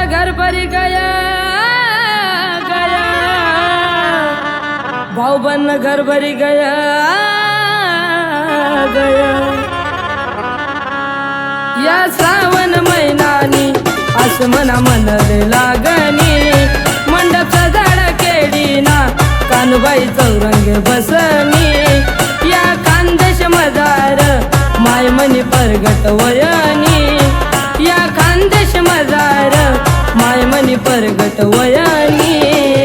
भाऊ घर भरी गया गया। भाऊ बन घर भरी गया गया। या श्रावण महिनानी अस मना मनले लागणी मंडप झाड केडीना कानबाई चौरंग बसनी। या कांदश मदार माय मनी परगट वया मायमनी परगट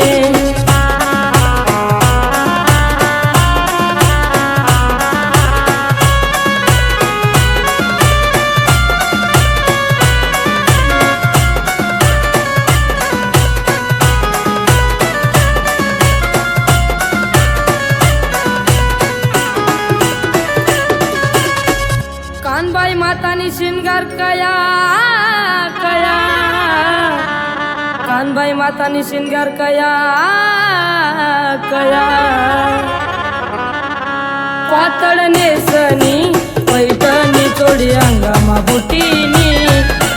कानबाई मातानी शिंगार कया कया. कानबाई मातानी शिंगार कया कया. पातळ नेसनी पैठणी चोडी अंगामा बुटीनी.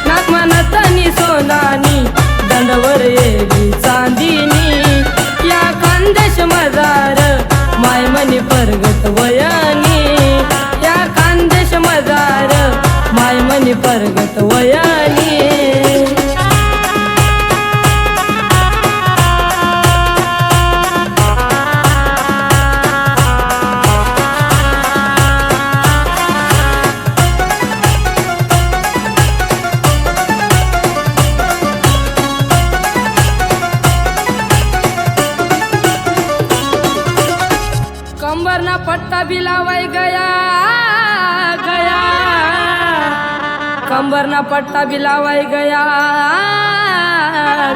नागमानतानी सोनानी दंडवर येली चांदीनी. या खानदेश मजार मायमनी परगत वयानी. या खानदेश मजार मायमनी परगत वयानी. पट्टा बिलावाय गया गया। कंबरना पट्टा बिलावाय गया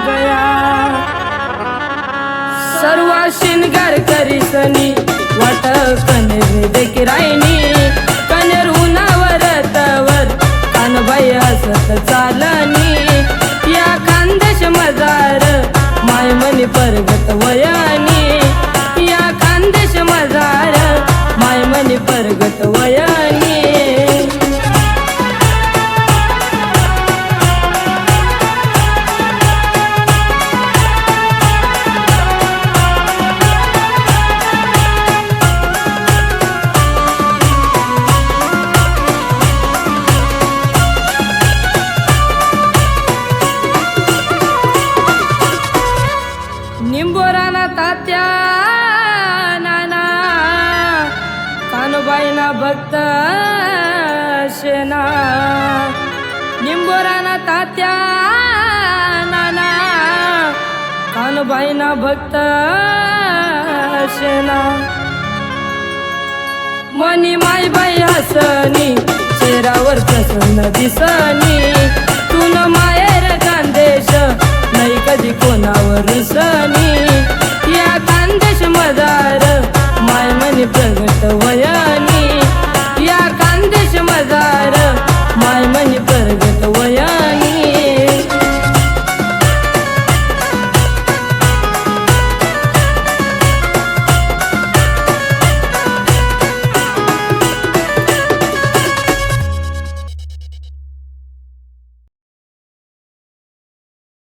गया। सर्वा शिनगार करीसनी वाट कनेर देखी रायनी कनेर उन्हावर तवर कानबाई हसत चालनी। या खानदेश मजार मायमनी परगत वयानी। भक्त्या नाना कानूबाईना भक्त शेना. निंबोराना तात्या नाना कानूबाईना भक्त शेना. मनी माय बाई हसनी चेहरावर प्रसन्न दिसनी. तुन मायर खानदेश नाही कधी कोणावर सनी 你问你。